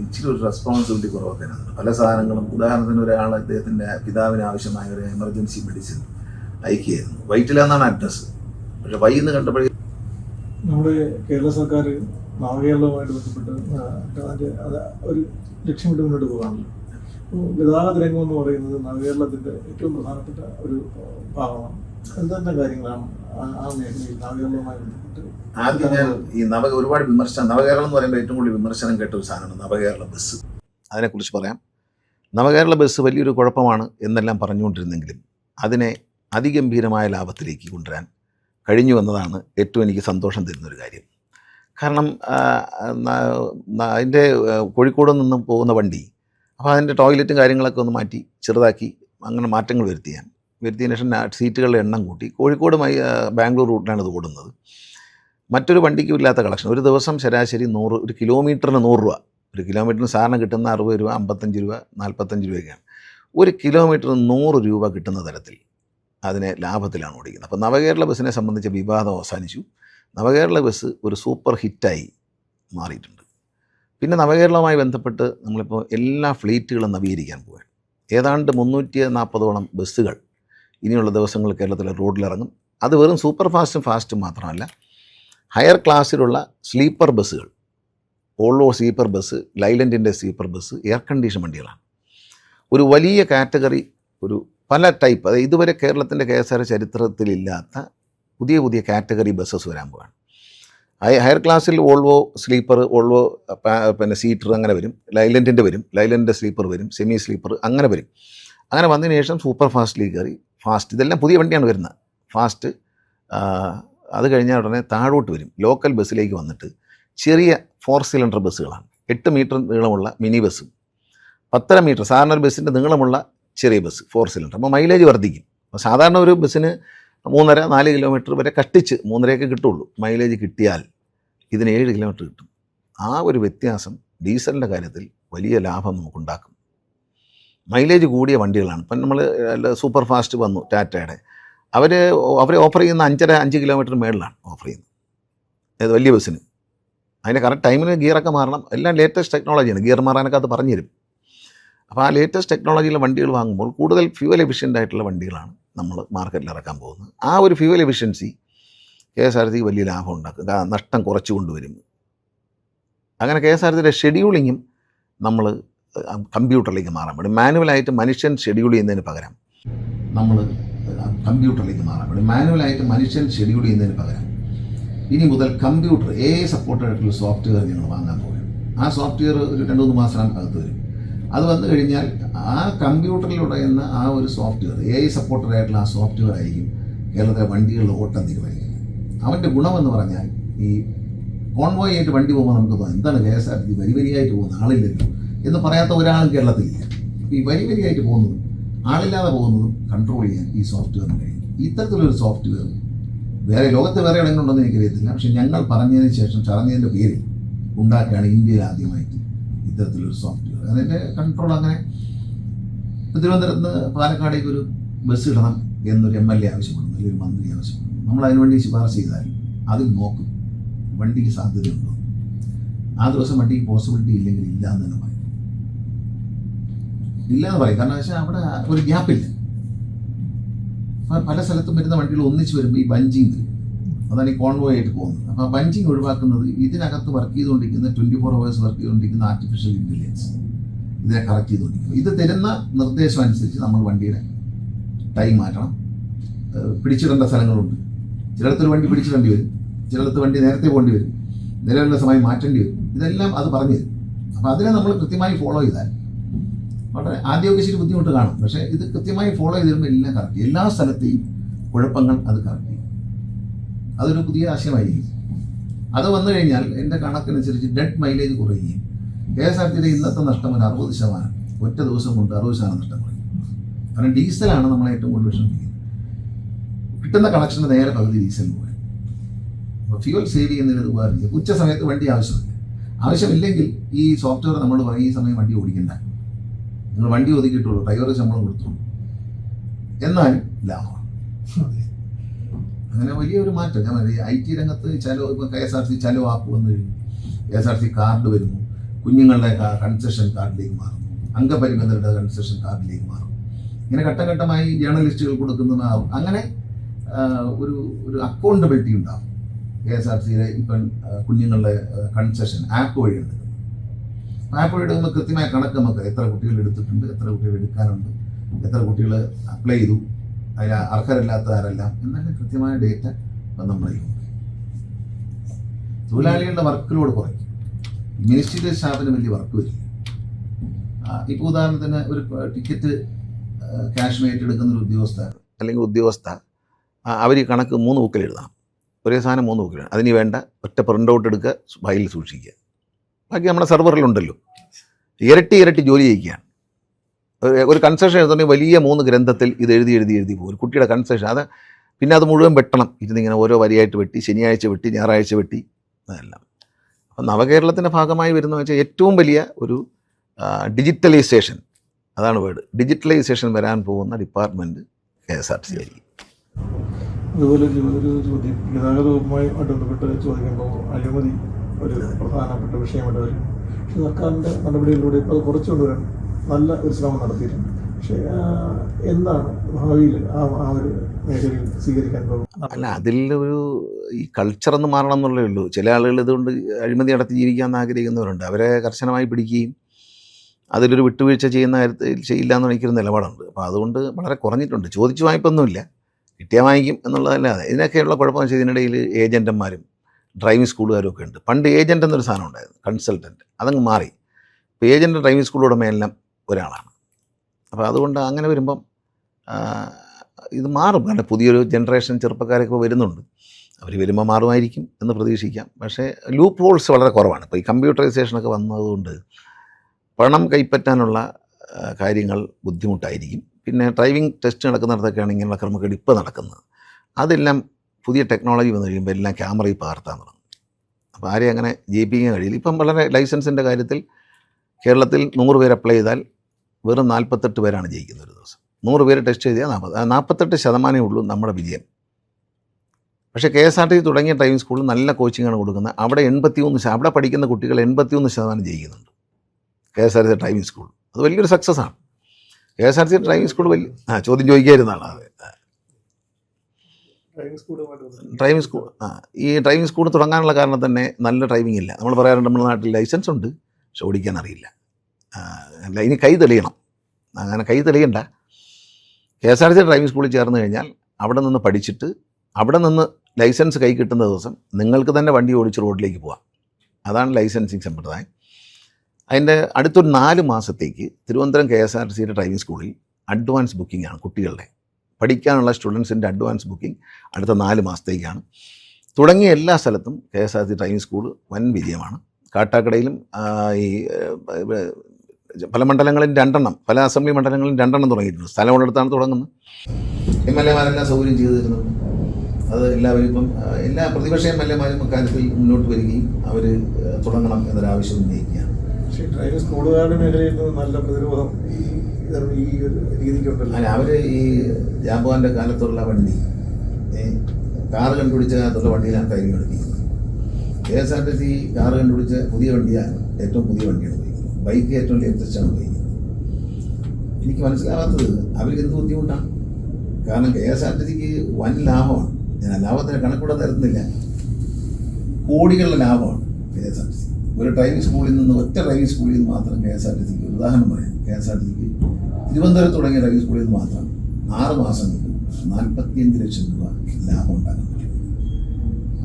ഇച്ചിരി ഒരു റെസ്പോൺസിബിലിറ്റി കുറവൊക്കെ പല സാധനങ്ങളും ഉദാഹരണത്തിന് ഒരാൾ അദ്ദേഹത്തിന്റെ പിതാവിന് ആവശ്യമായ ഒരു എമർജൻസി മെഡിസിൻ അയക്കുകയായിരുന്നു. വൈറ്റിലെന്നാണ് അഡ്രസ്സ് പക്ഷെ വൈ എന്ന് കണ്ടപ്പോഴേ നമ്മുടെ കേരള സർക്കാർ നവകേരളവുമായിട്ട് ബന്ധപ്പെട്ട് ആ, അത് ഒരു ലക്ഷ്യമിട്ട് മുന്നോട്ട് പോകാണല്ലോ ഗതാഗത രംഗം എന്ന് പറയുന്നത് നവകേരളത്തിന്റെ ഏറ്റവും പ്രധാനപ്പെട്ട ഒരു ഭാഗമാണ്. കാര്യങ്ങളാണ് ആദ്യം ഞാൻ ഈ നവ ഒരുപാട് വിമർശനം നവകേരളം എന്ന് പറയുമ്പോൾ ഏറ്റവും കൂടുതൽ വിമർശനം കേട്ട ഒരു സാധനമാണ് നവകേരള ബസ്. അതിനെക്കുറിച്ച് പറയാം. നവകേരള ബസ് വലിയൊരു കുഴപ്പമാണ് എന്നെല്ലാം പറഞ്ഞുകൊണ്ടിരുന്നെങ്കിലും അതിനെ അതിഗംഭീരമായ ലാഭത്തിലേക്ക് കൊണ്ടുവരാൻ കഴിഞ്ഞു എന്നതാണ് ഏറ്റവും എനിക്ക് സന്തോഷം തരുന്നൊരു കാര്യം. കാരണം അതിന്റെ കോഴിക്കോട് നിന്നും പോകുന്ന വണ്ടി അപ്പോൾ അതിന്റെ ടോയ്ലറ്റും കാര്യങ്ങളൊക്കെ ഒന്ന് മാറ്റി ചെറുതാക്കി അങ്ങനെ മാറ്റങ്ങൾ വരുത്തി ഞാൻ. വരുത്തിയതിന് ശേഷം സീറ്റുകളുടെ എണ്ണം കൂട്ടി. കോഴിക്കോട് ബാംഗ്ലൂർ റൂട്ടിലാണ് ഇത് ഓടുന്നത്. മറ്റൊരു വണ്ടിക്കും ഇല്ലാത്ത കളക്ഷൻ ഒരു ദിവസം ശരാശരി നൂറ് ഒരു കിലോമീറ്ററിന് നൂറ് രൂപ. ഒരു കിലോമീറ്ററിന് സാറിന് കിട്ടുന്ന അറുപത് രൂപ അമ്പത്തഞ്ച് രൂപ നാൽപ്പത്തഞ്ച് രൂപയൊക്കെയാണ്. ഒരു കിലോമീറ്ററിന് നൂറ് രൂപ കിട്ടുന്ന തരത്തിൽ അതിനെ ലാഭത്തിലാണ് ഓടിക്കുന്നത്. അപ്പോൾ നവകേരള ബസ്സിനെ സംബന്ധിച്ച വിവാദം അവസാനിച്ചു. നവകേരള ബസ് ഒരു സൂപ്പർ ഹിറ്റായി മാറിയിട്ടുണ്ട്. പിന്നെ നവകേരളവുമായി ബന്ധപ്പെട്ട് നമ്മളിപ്പോൾ എല്ലാ ഫ്ലീറ്റുകളും നവീകരിക്കാൻ പോവുകയാണ്. ഏതാണ്ട് മുന്നൂറ്റി നാൽപ്പതോളം ബസ്സുകൾ ഇനിയുള്ള ദിവസങ്ങൾ കേരളത്തിലെ റോഡിലിറങ്ങും. അത് വെറും സൂപ്പർ ഫാസ്റ്റും ഫാസ്റ്റും മാത്രമല്ല ഹയർ ക്ലാസ്സിലുള്ള സ്ലീപ്പർ ബസ്സുകൾ ഓൾവോ സ്ലീപ്പർ ബസ് ലൈലൻഡിന്റെ സ്ലീപ്പർ ബസ് എയർ കണ്ടീഷൻ വണ്ടികളാണ്. ഒരു വലിയ കാറ്റഗറി ഒരു പല ടൈപ്പ് അതായത് ഇതുവരെ കേരളത്തിന്റെ കെ എസ് ആർ ചരിത്രത്തിലില്ലാത്ത പുതിയ പുതിയ കാറ്റഗറി ബസ്സസ് വരാൻ പോവാണ്. ഹയ- ഹയർ ക്ലാസ്സിൽ ഓൾവോ സ്ലീപ്പർ ഓൾവോ പിന്നെ സീറ്റർ അങ്ങനെ വരും. ലൈലന്റിന്റെ വരും. ലൈലൻഡിന്റെ സ്ലീപ്പർ വരും. സെമി സ്ലീപ്പർ അങ്ങനെ വരും. അങ്ങനെ വന്നതിന് ശേഷം സൂപ്പർ ഫാസ്റ്റ് കയറി. ഫാസ്റ്റ് ഇതെല്ലാം പുതിയ വണ്ടിയാണ് വരുന്നത്. ഫാസ്റ്റ് അത് കഴിഞ്ഞാൽ ഉടനെ താഴോട്ട് വരും. ലോക്കൽ ബസ്സിലേക്ക് വന്നിട്ട് ചെറിയ ഫോർ സിലിണ്ടർ ബസ്സുകളാണ്. എട്ട് മീറ്റർ നീളമുള്ള മിനി ബസ്സും പത്തര മീറ്റർ സാധാരണ ഒരു ബസ്സിന്റെ നീളമുള്ള ചെറിയ ബസ് ഫോർ സിലിണ്ടർ. അപ്പോൾ മൈലേജ് വർദ്ധിക്കും. അപ്പോൾ സാധാരണ ഒരു ബസ്സിന് മൂന്നര നാല് കിലോമീറ്റർ വരെ കഷ്ടിച്ച് മൂന്നരയൊക്കെ കിട്ടുള്ളൂ. മൈലേജ് കിട്ടിയാൽ ഇതിന് ഏഴ് കിലോമീറ്റർ കിട്ടും. ആ ഒരു വ്യത്യാസം ഡീസലിന്റെ കാര്യത്തിൽ വലിയ ലാഭം നമുക്കുണ്ടാക്കും. മൈലേജ് കൂടിയ വണ്ടികളാണ്. ഇപ്പം നമ്മൾ സൂപ്പർ ഫാസ്റ്റ് വന്നു ടാറ്റയുടെ. അവർ അവർ ഓഫർ ചെയ്യുന്ന അഞ്ചര അഞ്ച് കിലോമീറ്റർ മേളിലാണ് ഓഫർ ചെയ്യുന്നത്. അതായത് വലിയ ബസ്സിന്. അതിന്റെ കറക്റ്റ് ടൈമിന് ഗിയറൊക്കെ മാറണം. എല്ലാം ലേറ്റസ്റ്റ് ടെക്നോളജിയാണ്. ഗിയർ മാറാനൊക്കെ അത് പറഞ്ഞു തരും അപ്പോൾ ആ ലേറ്റസ്റ്റ് ടെക്നോളജിയിലെ വണ്ടികൾ വാങ്ങുമ്പോൾ കൂടുതൽ ഫ്യൂവൽ എഫിഷ്യന്റ് ആയിട്ടുള്ള വണ്ടികളാണ് നമ്മൾ മാർക്കറ്റിൽ ഇറക്കാൻ പോകുന്നത് ആ ഒരു fuel efficiency K S R സിക്ക് വലിയ ലാഭം ഉണ്ടാക്കും. നഷ്ടം കുറച്ച് കൊണ്ടുവരും. അങ്ങനെ കെ എസ് ആർ സിയുടെ ഷെഡ്യൂളിങ്ങും നമ്മൾ കമ്പ്യൂട്ടറിലേക്ക് മാറാൻ പറ്റും. മാനുവലായിട്ട് മനുഷ്യൻ ഷെഡ്യൂൾ ചെയ്യുന്നതിന് പകരം നമ്മൾ കമ്പ്യൂട്ടറിലേക്ക് മാറാൻ പറ്റും. മാനുവലായിട്ട് മനുഷ്യൻ ഷെഡ്യൂൾ ചെയ്യുന്നതിന് പകരം ഇനി മുതൽ കമ്പ്യൂട്ടർ എ സപ്പോർട്ടഡ് ആയിട്ടുള്ള സോഫ്റ്റ്വെയർ ഞങ്ങൾ വാങ്ങാൻ പോകും ആ സോഫ്റ്റ്വെയർ ഒരു രണ്ട് മൂന്ന് മാസം അകത്ത് വരും. അത് വന്നു കഴിഞ്ഞാൽ ആ കമ്പ്യൂട്ടറിൽ ഉടയുന്ന ആ ഒരു സോഫ്റ്റ്വെയർ എ സപ്പോർട്ടഡ് ആയിട്ടുള്ള ആ സോഫ്റ്റ്വെയർ ആയിരിക്കും കേരളത്തിലെ വണ്ടികളുടെ ഓട്ടം തീരുമാനിക്കുന്നത്. അവന്റെ ഗുണമെന്ന് പറഞ്ഞാൽ ഈ കോൺവോയ് ആയിട്ട് വണ്ടി പോകുമ്പോൾ നമുക്ക് തോന്നാം എന്താണ് കെ എസ് ആർ ടി വരി വരിയായിട്ട് പോകുന്നത് ആളില്ലല്ലോ എന്ന് പറയാത്ത ഒരാളും കേരളത്തിലില്ല. അപ്പോൾ ഈ വരി വരിയായിട്ട് പോകുന്നതും ആളില്ലാതെ പോകുന്നതും കൺട്രോൾ ചെയ്യാൻ ഈ സോഫ്റ്റ്വെയറിന് കഴിയും. ഇത്തരത്തിലൊരു സോഫ്റ്റ്വെയർ വേറെ ലോകത്ത് വേറെ എവിടെയെങ്കിലും എനിക്കറിയത്തില്ല. പക്ഷേ ഞങ്ങൾ പറഞ്ഞതിന് ശേഷം ചടഞ്ഞതിന്റെ പേരിൽ ഉണ്ടാക്കുകയാണ് ഇന്ത്യയിൽ ആദ്യമായിട്ട് ഇത്തരത്തിലൊരു സോഫ്റ്റ്വെയർ. അതിന്റെ കൺട്രോൾ അങ്ങനെ തിരുവനന്തപുരത്ത് നിന്ന് പാലക്കാടേക്ക് ഒരു ബസ് ഇടണം എന്നൊരു എം എൽ എ ആവശ്യപ്പെടുന്നു അല്ലെങ്കിൽ ഒരു മന്ത്രി ആവശ്യപ്പെടുന്നു. നമ്മൾ അതിനുവേണ്ടി ശുപാർശ ചെയ്താൽ അതിൽ നോക്കും വണ്ടിക്ക് സാധ്യതയുണ്ടോ. ആ ദിവസം വണ്ടിക്ക് പോസിബിലിറ്റി ഇല്ലെങ്കിൽ ഇല്ല എന്ന് തന്നെ പറയും. ഇല്ല എന്ന് പറയും. കാരണം വെച്ചാൽ അവിടെ ഒരു ഗ്യാപ്പില്ല പല സ്ഥലത്തും വരുന്ന വണ്ടികൾ ഒന്നിച്ച് വരുമ്പോൾ ഈ ബഞ്ചിങ് വരും. അതാണ് ഈ കോൺവോയ് ആയിട്ട് പോകുന്നത്. അപ്പോൾ ബഞ്ചിങ് ഒഴിവാക്കുന്നത് ഇതിനകത്ത് വർക്ക് ചെയ്തുകൊണ്ടിരിക്കുന്ന ട്വന്റി ഫോർ അവേഴ്സ് വർക്ക് ചെയ്തുകൊണ്ടിരിക്കുന്ന ആർട്ടിഫിഷ്യൽ ഇന്റലിജൻസ് ഇതിനെ കറക്റ്റ് ചെയ്തുകൊണ്ടിരിക്കും ഇത് തരുന്ന നിർദ്ദേശം അനുസരിച്ച് നമ്മൾ വണ്ടിയുടെ ടൈം മാറ്റണം. പിടിച്ചിടേണ്ട സ്ഥലങ്ങളുണ്ട്. ചിലയിടത്തൊരു വണ്ടി പിടിച്ചിടേണ്ടി വരും. ചിലയിടത്ത് വണ്ടി നേരത്തെ പോകേണ്ടി വരും. നിലവിലുള്ള സമയം മാറ്റേണ്ടി വരും. ഇതെല്ലാം അത് പറഞ്ഞു തരും. അപ്പോൾ അതിനെ നമ്മൾ കൃത്യമായി ഫോളോ ചെയ്താൽ വളരെ ആദ്യമൊക്കെ ശരി ബുദ്ധിമുട്ട് കാണും. പക്ഷേ ഇത് കൃത്യമായി ഫോളോ ചെയ്ത് വരുമ്പോൾ എല്ലാം കറക്റ്റ് എല്ലാ സ്ഥലത്തെയും കുഴപ്പങ്ങൾ അത് കറക്റ്റ് ചെയ്യും. അതൊരു പുതിയ ആശയമായിരിക്കും. അത് വന്നു കഴിഞ്ഞാൽ എന്റെ കണക്കനുസരിച്ച് ഡെഡ് മൈലേജ് കുറയുകയും കെ എസ് ആർ ടിയുടെ ഇന്നത്തെ നഷ്ടം ഒരു അറുപത് ശതമാനം. ഒറ്റ ദിവസം കൊണ്ട് അറുപത് ശതമാനം നഷ്ടം കുറയും. കാരണം ഡീസലാണ് നമ്മളെ ഏറ്റവും കൂടുതൽ വിഷമിക്കുന്നത്. കിട്ടുന്ന കണക്ഷന് നേരെ പകുതി ഡീസലിന് പോയി. അപ്പോൾ ഫ്യൂൽ സേവ് ചെയ്യുന്നതിന് ഉപകാരം ഉച്ച സമയത്ത് വണ്ടി ആവശ്യമില്ല. ആവശ്യമില്ലെങ്കിൽ ഈ സോഫ്റ്റ്വെയർ നമ്മൾ പറയും ഈ സമയം വണ്ടി ഓടിക്കണ്ട. നിങ്ങൾ വണ്ടി ഒതുക്കിയിട്ടുള്ളൂ ഡ്രൈവർ ശമ്പളം കൊടുത്തുള്ളൂ എന്നാലും ലാഭമാണ് അങ്ങനെ വലിയൊരു മാറ്റം. ഞാൻ ഐ ടി രംഗത്ത് ചലോ ഇപ്പോൾ K S R C Chalo app വന്നു കഴിഞ്ഞു. K S R C card വരുന്നു. കുഞ്ഞുങ്ങളുടെ കൺസെഷൻ കാർഡിലേക്ക് മാറും അംഗപരിമിതരുടെ കൺസെഷൻ കാർഡിലേക്ക് മാറും ഇങ്ങനെ ഘട്ടഘട്ടമായി ജേർണലിസ്റ്റുകൾ കൊടുക്കുന്നതാവും അങ്ങനെ ഒരു ഒരു അക്കൗണ്ടബിലിറ്റി ഉണ്ടാവും. കെ എസ് ആർ സിയിലെ ഇപ്പം കുഞ്ഞുങ്ങളുടെ കൺസെഷൻ ആപ്പ് വഴി എടുക്കുന്നത്. ആപ്പ് വഴി എടുക്കുമ്പോൾ കൃത്യമായ കണക്ക് നമുക്ക് എത്ര കുട്ടികൾ എടുത്തിട്ടുണ്ട് എത്ര കുട്ടികൾ എടുക്കാനുണ്ട് എത്ര കുട്ടികൾ അപ്ലൈ ചെയ്തു അതിൽ അർഹരല്ലാത്ത ആരെല്ലാം എന്നെല്ലാം കൃത്യമായ ഡേറ്റ ഇപ്പം നമ്മുടെ കയ്യിലുണ്ട്. തൊഴിലാളികളുടെ വർക്ക് ലോഡ് കുറയ്ക്കും. മിനിസ്ട്രിയിലെ സ്റ്റാഫിന് വലിയ വർക്ക് വരില്ല ഇപ്പോൾ ഉദാഹരണത്തിന് ഒരു ടിക്കറ്റ് ക്യാഷ് ഏറ്റെടുക്കുന്ന ഒരു ഉദ്യോഗസ്ഥ അല്ലെങ്കിൽ ഉദ്യോഗസ്ഥ അവർ ഈ കണക്ക് മൂന്ന് ബുക്കിൽ എഴുതണം ഒരേ സാധനം മൂന്ന് ബുക്കിൽ എഴുതണം അതിന് വേണ്ട ഒറ്റ പ്രിന്റ് ഔട്ട് എടുക്കുക ഫയലിൽ സൂക്ഷിക്കുക. ബാക്കി നമ്മുടെ സെർവറിലുണ്ടല്ലോ ഇരട്ടി ഇരട്ടി ജോലി ചെയ്യിക്കുകയാണ്. ഒരു- കൺസെഷൻ എഴുതണമെങ്കിൽ വലിയ മൂന്ന് ഗ്രന്ഥത്തിൽ ഇത് എഴുതി എഴുതി എഴുതി പോകും. ഒരു കുട്ടിയുടെ കൺസെഷൻ അത് പിന്നെ അത് മുഴുവൻ വെട്ടണം. ഇരുന്നിങ്ങനെ ഓരോ വരിയായിട്ട് വെട്ടി ശനിയാഴ്ച വെട്ടി ഞായറാഴ്ച വെട്ടി. അതെല്ലാം. നവകേരളത്തിന്റെ ഭാഗമായി വരുന്ന വെച്ചാൽ ഏറ്റവും വലിയ ഒരു ഡിജിറ്റലൈസേഷൻ അതാണ് വേർഡ് ഡിജിറ്റലൈസേഷൻ വരാൻ പോകുന്ന department K S R T ആയിരിക്കും. അതുപോലെ ഒരു ചോദ്യം ഗതാഗത ബന്ധപ്പെട്ട് ചോദിക്കുമ്പോൾ അഴിമതി ഒരു പ്രധാനപ്പെട്ട വിഷയമായിട്ട് വരും. പക്ഷെ സർക്കാരിന്റെ നടപടികളിലൂടെ ഇപ്പോൾ അത് കുറച്ചു കൊണ്ടുവരാൻ നല്ല ഒരു ശ്രമം നടത്തിയിട്ടുണ്ട്. പക്ഷേ എന്താണ് ഭാവിയിൽ ആ ആ ഒരു അല്ല അതിൽ ഒരു ഈ കൾച്ചർ ഒന്ന് മാറണം എന്നുള്ളേ ഉള്ളൂ. ചില ആളുകൾ ഇതുകൊണ്ട് അഴിമതി നടത്തി ജീവിക്കാൻ ആഗ്രഹിക്കുന്നവരുണ്ട്. അവരെ കർശനമായി പിടിക്കുകയും അതിലൊരു വിട്ടുവീഴ്ച ചെയ്യുന്ന കാര്യത്തിൽ ചെയ്യില്ല എന്ന് എനിക്കൊരു നിലപാടുണ്ട്. അപ്പോൾ അതുകൊണ്ട് വളരെ കുറഞ്ഞിട്ടുണ്ട്. ചോദിച്ചു വായ്പൊന്നുമില്ല കിട്ടിയാൽ വാങ്ങിക്കും എന്നുള്ളതല്ലാതെ. ഇതിനൊക്കെയുള്ള കുഴപ്പമെന്ന് വെച്ചാൽ ഇതിനിടയിൽ ഏജന്റന്മാരും ഡ്രൈവിംഗ് സ്കൂളുകാരും ഒക്കെ ഉണ്ട്. പണ്ട് ഏജന്റ് എന്നൊരു സാധനം ഉണ്ടായിരുന്നു കൺസൾട്ടന്റ് അതങ്ങ് മാറി. ഇപ്പോൾ ഏജന്റ് ഡ്രൈവിംഗ് സ്കൂൾ ഉടമയെല്ലാം ഒരാളാണ്. അപ്പോൾ അതുകൊണ്ട് അങ്ങനെ വരുമ്പം ഇത് മാറും. കാരണം പുതിയൊരു ജനറേഷൻ ചെറുപ്പക്കാരൊക്കെ വരുന്നുണ്ട്. അവർ വരുമ്പോൾ മാറുമായിരിക്കും എന്ന് പ്രതീക്ഷിക്കാം. പക്ഷേ ലൂപ്പ് ഹോൾസ് വളരെ കുറവാണ്. ഇപ്പോൾ ഈ കമ്പ്യൂട്ടറൈസേഷനൊക്കെ വന്നതുകൊണ്ട് പണം കൈപ്പറ്റാനുള്ള കാര്യങ്ങൾ ബുദ്ധിമുട്ടായിരിക്കും. പിന്നെ ഡ്രൈവിംഗ് ടെസ്റ്റ് നടക്കുന്നിടത്തൊക്കെയാണ് ഇങ്ങനെയുള്ള ക്രമക്കേട് ഇപ്പോൾ നടക്കുന്നത്. അതെല്ലാം പുതിയ ടെക്നോളജി വന്നു കഴിയുമ്പോൾ എല്ലാം ക്യാമറയിൽ പകർത്താൻ തുടങ്ങും. അപ്പോൾ ആരെയും അങ്ങനെ ജയിപ്പിക്കാൻ കഴിയില്ല. ഇപ്പം വളരെ ലൈസൻസിന്റെ കാര്യത്തിൽ കേരളത്തിൽ നൂറ് പേര് അപ്ലൈ ചെയ്താൽ വെറും നാൽപ്പത്തെട്ട് പേരാണ് ജയിക്കുന്നത് ഒരു ദിവസം. നൂറ് പേര് ടെസ്റ്റ് ചെയ്താൽ നാൽപ്പത് നാൽപ്പത്തെട്ട് ശതമാനമേ ഉള്ളൂ നമ്മുടെ വിജയം. പക്ഷേ കെ എസ് ആർ ടി തുടങ്ങിയ ഡ്രൈവിംഗ് സ്കൂളിൽ നല്ല കോച്ചിങ്ങാണ് കൊടുക്കുന്നത്. അവിടെ എൺപത്തിമൂന്ന് ശ- അവിടെ പഠിക്കുന്ന കുട്ടികൾ എൺപത്തിമൂന്ന് ശതമാനം ജയിക്കുന്നുണ്ട് K S R T driving school. അത് വലിയൊരു സക്സസ് ആണ്. K S R T driving school വലിയ ആ ചോദ്യം ചോദിക്കായിരുന്നാണ് അത്. ഡ്രൈവിംഗ് സ്കൂൾ ആ ഈ ഡ്രൈവിംഗ് സ്കൂൾ തുടങ്ങാനുള്ള കാരണം തന്നെ നല്ല ഡ്രൈവിംഗ് ഇല്ല. നമ്മൾ പറയാറുണ്ട് നമ്മുടെ നാട്ടിൽ ലൈസൻസ് ഉണ്ട് പക്ഷെ ഓടിക്കാൻ അറിയില്ല. ഇനി കൈ തെളിയണം. അങ്ങനെ കൈ തെളിയണ്ട. K S R T driving സ്കൂളിൽ ചേർന്ന് കഴിഞ്ഞാൽ അവിടെ നിന്ന് പഠിച്ചിട്ട് അവിടെ നിന്ന് ലൈസൻസ് കൈ കിട്ടുന്ന ദിവസം നിങ്ങൾക്ക് തന്നെ വണ്ടി ഓടിച്ച് റോഡിലേക്ക് പോവാം. അതാണ് ലൈസൻസിങ് സമ്പ്രദായം. അതിന്റെ അടുത്തൊരു നാല് മാസത്തേക്ക് Thiruvananthapuram K S R T സിയുടെ ഡ്രൈവിംഗ് സ്കൂളിൽ അഡ്വാൻസ് ബുക്കിംഗ് ആണ് കുട്ടികളുടെ. പഠിക്കാനുള്ള സ്റ്റുഡൻസിന്റെ അഡ്വാൻസ് ബുക്കിംഗ് അടുത്ത നാല് മാസത്തേക്കാണ്. തുടങ്ങിയ എല്ലാ സ്ഥലത്തും K S R T driving school വൻ വിജയമാണ്. കാട്ടാക്കടയിലും ഈ പല മണ്ഡലങ്ങളിൽ രണ്ടെണ്ണം പല അസംബ്ലി മണ്ഡലങ്ങളിൽ രണ്ടെണ്ണം തുടങ്ങിയിട്ടുണ്ട്. സ്ഥലമുള്ളിടത്താണ് തുടങ്ങുന്നത്. എം എൽ എമാരെല്ലാം സൗകര്യം ചെയ്തു തരുന്നുണ്ട് അത് എല്ലാവരും ഇപ്പം എല്ലാ പ്രതിപക്ഷ എം എൽ എമാരും അക്കാര്യത്തിൽ മുന്നോട്ട് വരികയും അവർ തുടങ്ങണം എന്നൊരാവശ്യം ഉന്നയിക്കുകയാണ്. പക്ഷേ ഡ്രൈവിംഗ് സ്കൂളുകാരുടെ മേഖലയിൽ നിന്ന് നല്ല പ്രതിരോധം ഈ രീതിക്കുണ്ടല്ലോ. അല്ല അവർ ഈ ജാബുവാന്റെ കാലത്തുള്ള വണ്ടി കാറ് കണ്ടുപിടിച്ച കാലത്തുള്ള വണ്ടിയിലാണ് കാര്യങ്ങൾ എടുക്കുന്നത് K S R T C car കണ്ടുപിടിച്ച പുതിയ വണ്ടിയാണ് ഏറ്റവും പുതിയ വണ്ടിയാണ്. ബൈക്ക് ഏറ്റവും ലേറ്റസ്റ്റാണ് ഉപയോഗിക്കുന്നത്? എനിക്ക് മനസ്സിലാവാത്തത് അവർക്ക് എന്ത് ബുദ്ധിമുട്ടാണ്? കാരണം കെ എസ് ആർ ടി സിക്ക് വൻ ലാഭമാണ്. ഞാൻ ലാഭത്തിന് കണക്കൂടെ തരുന്നില്ല കോടികളുടെ ലാഭമാണ് K S R T C. ഒരു ഡ്രൈവിംഗ് സ്കൂളിൽ നിന്ന് ഒറ്റ ഡ്രൈവിംഗ് സ്കൂളിൽ നിന്ന് മാത്രം കെ എസ് ആർ ടി സിക്ക് ഉദാഹരണം പറയാം. കെ എസ് ആർ ടി സിക്ക് തിരുവനന്തപുരത്ത് തുടങ്ങിയ ഡ്രൈവിംഗ് സ്കൂളിൽ നിന്ന് മാത്രം ആറ് മാസം കിട്ടും നാൽപ്പത്തിയഞ്ച് ലക്ഷം രൂപ ലാഭം ഉണ്ടാക്കാൻ പറ്റും.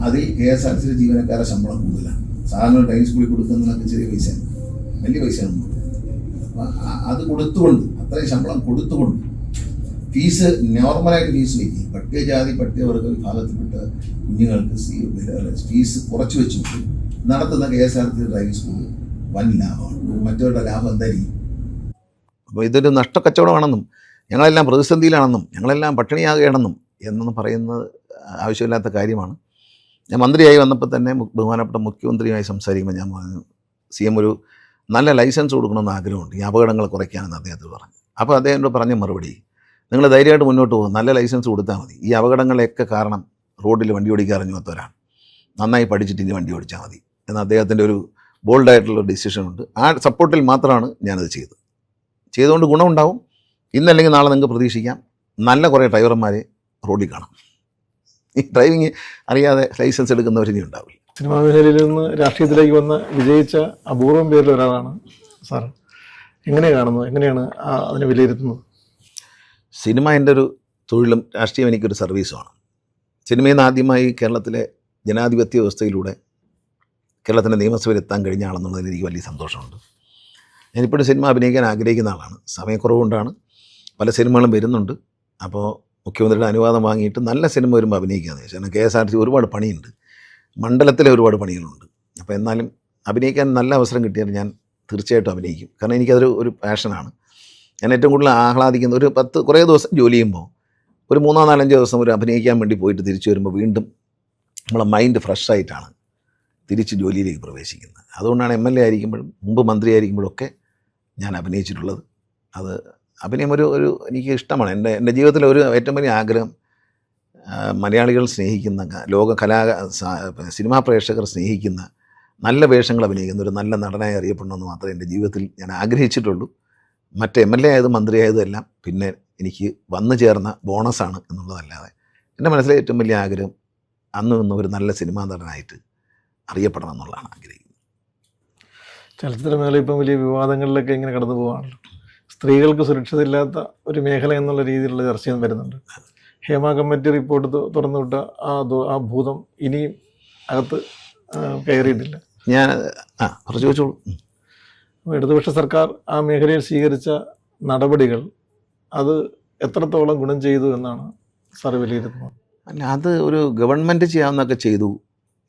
അതിൽ കെ എസ് ആർ ടി സിയുടെ ജീവനക്കാരുടെ ശമ്പളം കൂടുതലാണ്. സാധാരണ ഡ്രൈവിംഗ് സ്കൂളിൽ കൊടുക്കുന്നതിനൊക്കെ ചെറിയ പൈസയാണ്. വലിയ പൈസയാണ് അത് കൊടുത്തുകൊണ്ട് അത്രയും ശമ്പളം കൊടുത്തുകൊണ്ട് ഫീസ് നോർമലായിട്ട് ഫീസ് വയ്ക്കും. പട്ടികജാതി പട്ടികവർഗ വിഭാഗത്തിൽപ്പെട്ട കുഞ്ഞുങ്ങൾക്ക് ഫീസ് കുറച്ച് വെച്ചു നടത്തുന്ന K S R T driving school വൻ ലാഭമാണ്. മറ്റവരുടെ ലാഭം എന്തായിരിക്കും? അപ്പോൾ ഇതൊരു നഷ്ടക്കച്ചവടമാണെന്നും ഞങ്ങളെല്ലാം പ്രതിസന്ധിയിലാണെന്നും ഞങ്ങളെല്ലാം പട്ടിണിയാകുകയാണെന്നും എന്നൊന്ന് പറയുന്നത് ആവശ്യമില്ലാത്ത കാര്യമാണ്. ഞാൻ മന്ത്രിയായി വന്നപ്പോൾ തന്നെ ബഹുമാനപ്പെട്ട മുഖ്യമന്ത്രിയുമായി സംസാരിക്കുമ്പോൾ ഞാൻ പറഞ്ഞു സി എം ഒരു നല്ല ലൈസൻസ് കൊടുക്കണമെന്ന് ആഗ്രഹമുണ്ട്. ഈ അപകടങ്ങൾ കുറയ്ക്കാനെന്ന് അദ്ദേഹത്തിൽ പറഞ്ഞു. അപ്പോൾ അദ്ദേഹം എന്നോട് പറഞ്ഞ മറുപടി നിങ്ങൾ ധൈര്യമായിട്ട് മുന്നോട്ട് പോകും. നല്ല ലൈസൻസ് കൊടുത്താൽ മതി. ഈ അപകടങ്ങളെയൊക്കെ കാരണം റോഡിൽ വണ്ടി ഓടിക്കാൻ അറിഞ്ഞാത്തവരാണ് നന്നായി പഠിച്ചിട്ട് ഇനി വണ്ടി ഓടിച്ചാൽ മതി. എന്ന അദ്ദേഹത്തിന്റെ ഒരു ബോൾഡായിട്ടുള്ള ഉണ്ട് ആ സപ്പോർട്ടിൽ മാത്രമാണ് ഞാനത് ചെയ്തത്. ചെയ്തുകൊണ്ട് ഗുണമുണ്ടാവും. ഇന്നല്ലെങ്കിൽ നാളെ നിങ്ങൾക്ക് പ്രതീക്ഷിക്കാം. നല്ല കുറേ ഡ്രൈവർമാരെ റോഡിൽ കാണാം. ഈ ഡ്രൈവിങ് അറിയാതെ ലൈസൻസ് എടുക്കുന്നവരിനി ഉണ്ടാവില്ല. സിനിമാ മേഖലയിൽ നിന്ന് രാഷ്ട്രീയത്തിലേക്ക് വന്ന് വിജയിച്ച അപൂർവം പേരിൽ ഒരാളാണ് സാർ. എങ്ങനെ കാണുന്നത് എങ്ങനെയാണ് അതിനെ വിലയിരുത്തുന്നത്? സിനിമ എന്റെ ഒരു തൊഴിലും രാഷ്ട്രീയം എനിക്കൊരു സർവീസുമാണ്. സിനിമയിൽ നിന്ന് ആദ്യമായി കേരളത്തിലെ ജനാധിപത്യ വ്യവസ്ഥയിലൂടെ കേരളത്തിന്റെ നിയമസഭയിൽ എത്താൻ കഴിഞ്ഞ ആളെന്നുള്ളതിൽ എനിക്ക് വലിയ സന്തോഷമുണ്ട്. ഞാനിപ്പോഴും സിനിമ അഭിനയിക്കാൻ ആഗ്രഹിക്കുന്ന ആളാണ്. സമയക്കുറവുകൊണ്ടാണ് പല സിനിമകളും വരുന്നുണ്ട്. അപ്പോൾ മുഖ്യമന്ത്രിയുടെ അനുവാദം വാങ്ങിയിട്ട് നല്ല സിനിമ വരുമ്പോൾ അഭിനയിക്കാമെന്ന് വെച്ചാൽ കെ എസ് ആർ ടി ഒരുപാട് പണിയുണ്ട്. മണ്ഡലത്തിലെ ഒരുപാട് പണികളുണ്ട്. അപ്പോൾ എന്നാലും അഭിനയിക്കാൻ നല്ല അവസരം കിട്ടിയാൽ ഞാൻ തീർച്ചയായിട്ടും അഭിനയിക്കും. കാരണം എനിക്കതൊരു ഒരു പാഷനാണ്. ഞാൻ ഏറ്റവും കൂടുതൽ ആഹ്ലാദിക്കുന്ന ഒരു പത്ത് കുറേ ദിവസം ജോലി ചെയ്യുമ്പോൾ ഒരു മൂന്നോ നാലഞ്ചോ ദിവസം ഒരു അഭിനയിക്കാൻ വേണ്ടി പോയിട്ട് തിരിച്ചു വരുമ്പോൾ വീണ്ടും നമ്മളെ മൈൻഡ് ഫ്രഷ് ആയിട്ടാണ് തിരിച്ച് ജോലിയിലേക്ക് പ്രവേശിക്കുന്നത്. അതുകൊണ്ടാണ് എം എൽ എ ആയിരിക്കുമ്പോഴും മുമ്പ് മന്ത്രി ആയിരിക്കുമ്പോഴൊക്കെ ഞാൻ അഭിനയിച്ചിട്ടുള്ളത്. അത് അഭിനയം ഒരു ഒരു എനിക്ക് ഇഷ്ടമാണ്. എന്റെ എന്റെ ജീവിതത്തിലെ ഒരു ഏറ്റവും വലിയ ആഗ്രഹം മലയാളികൾ സ്നേഹിക്കുന്ന ലോക കലാ സിനിമാ പ്രേക്ഷകർ സ്നേഹിക്കുന്ന നല്ല വേഷങ്ങൾ അഭിനയിക്കുന്ന ഒരു നല്ല നടനായി അറിയപ്പെടണമെന്ന് മാത്രമേ എന്റെ ജീവിതത്തിൽ ഞാൻ ആഗ്രഹിച്ചിട്ടുള്ളൂ. മറ്റ് എം എൽ എ ആയതും മന്ത്രി എല്ലാം പിന്നെ എനിക്ക് വന്നു ചേർന്ന ബോണസാണ് എന്നുള്ളതല്ലാതെ എന്റെ മനസ്സിലെ ഏറ്റവും വലിയ ആഗ്രഹം അന്ന് ഇന്നും ഒരു നല്ല സിനിമാ നടനായിട്ട് അറിയപ്പെടണം എന്നുള്ളതാണ് ആഗ്രഹിക്കുന്നത്. ചലച്ചിത്ര മേഖല ഇപ്പം വലിയ വിവാദങ്ങളിലൊക്കെ ഇങ്ങനെ കടന്നു പോകാണല്ലോ സ്ത്രീകൾക്ക് സുരക്ഷിതമില്ലാത്ത ഒരു മേഖല എന്നുള്ള രീതിയിലുള്ള ചർച്ചയും വരുന്നുണ്ട്. ഹേമ കമ്മിറ്റി റിപ്പോർട്ട് തുറന്നുവിട്ട ആ ആ ഭൂതം ഇനിയും അകത്ത് കയറിയിട്ടില്ല. ഞാൻ ആ പറഞ്ഞു ചോദിച്ചോളൂ. ഇടതുപക്ഷ സർക്കാർ ആ മേഖലയിൽ സ്വീകരിച്ച നടപടികൾ അത് എത്രത്തോളം ഗുണം ചെയ്തു എന്നാണ് സാർ വിലയിരുത്തുന്നത്. അല്ല അത് ഒരു ഗവൺമെന്റ് ചെയ്യാവുന്നതൊക്കെ ചെയ്തു.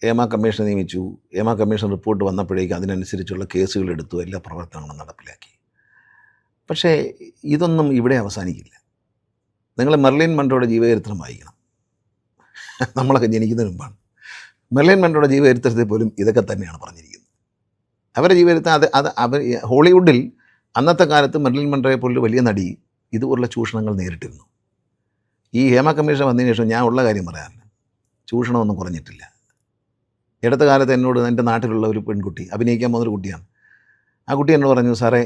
ഏമ കമ്മീഷൻ നിയമിച്ചു. ഏമ കമ്മീഷൻ റിപ്പോർട്ട് വന്നപ്പോഴേക്കും അതിനനുസരിച്ചുള്ള കേസുകൾ എടുത്തു. എല്ലാ പ്രവർത്തനങ്ങളും നടപ്പിലാക്കി. പക്ഷേ ഇതൊന്നും ഇവിടെ അവസാനിക്കില്ല. നിങ്ങൾ മെർലിൻ മണ്ടോയുടെ ജീവചരിത്രം വായിക്കണം. നമ്മളൊക്കെ ജനിക്കുന്നതിന് മുമ്പാണ്. മെർലിൻ മണ്ടോയുടെ ജീവചരിത്രത്തിൽ പോലും ഇതൊക്കെ തന്നെയാണ് പറഞ്ഞിരിക്കുന്നത്. അവരുടെ ജീവചരിത്രം അത് അത് അവർ ഹോളിവുഡിൽ അന്നത്തെ കാലത്ത് മെർലിൻ മണ്ടോയെ പോലൊരു വലിയ നടി ഇതുപോലുള്ള ചൂഷണങ്ങൾ നേരിട്ടിരുന്നു. ഈ ഹേമ കമ്മീഷൻ വന്നതിന് ശേഷം ഞാൻ ഉള്ള കാര്യം പറയാറില്ല ചൂഷണമൊന്നും കുറഞ്ഞിട്ടില്ല. ഇടത്ത കാലത്ത് എന്നോട് എന്റെ നാട്ടിലുള്ള ഒരു പെൺകുട്ടി അഭിനയിക്കാൻ പോകുന്നൊരു കുട്ടിയാണ്. ആ കുട്ടി എന്നോട് പറഞ്ഞു സാറേ